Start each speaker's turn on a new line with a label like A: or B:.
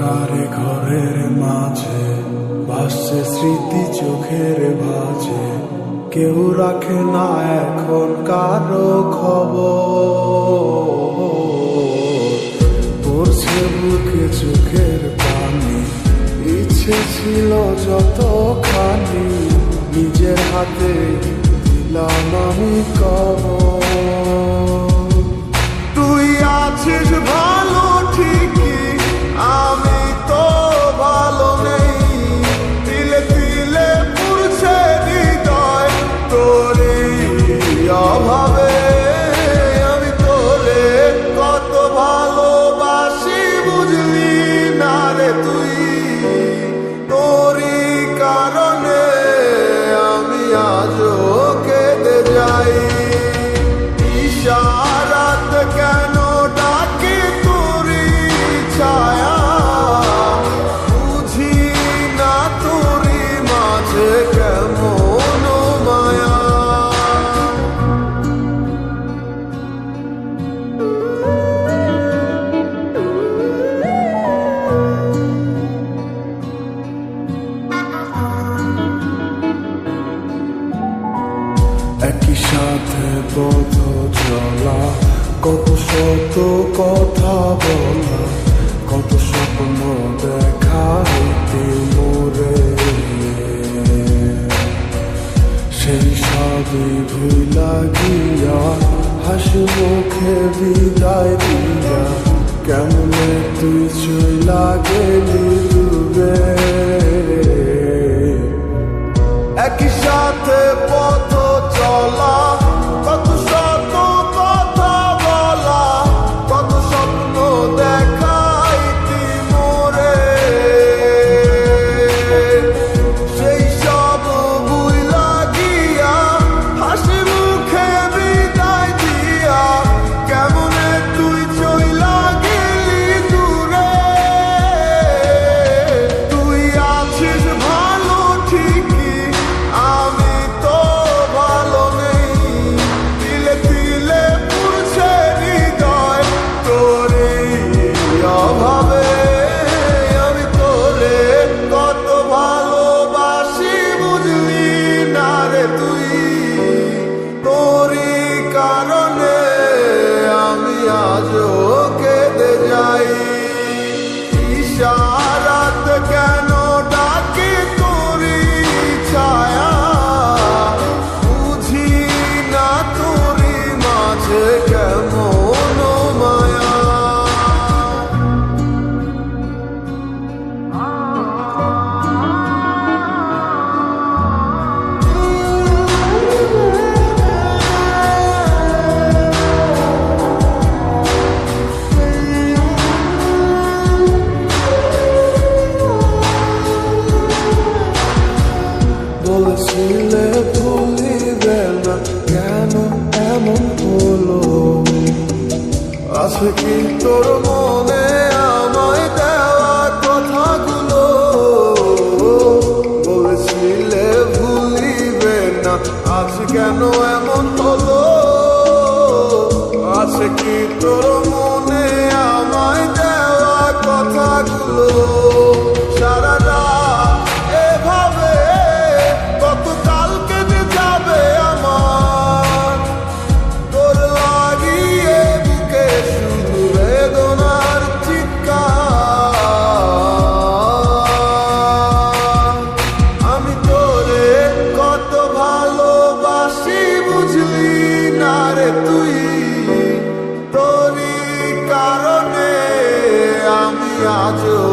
A: অন্ধকারে ঘরের মাঝে, ভাসছে স্মৃতি চোখের ভাজে। কেউ রাখে না এখন কারও খবর। পড়ছে বুকে চোখের পানি, ইচ্ছে ছিল যত খানি নিজের হাতে দিলাম আমি কবর। সাথে পথ চলা কত শত কথা বলা, কত স্বপ্ন দেখা হইতে মোরে সেই সবই ভুলা গিয়া, হাসি মুখে বিদায় দিয়া, কেমনে তুই চইলা গেলি? আছে কি মনে আমায় দেওয়া কথাগুলো। বলেছিলে ভুলিবে না, আজ কেন এমন হলো? আছে কি মনে আমি আজও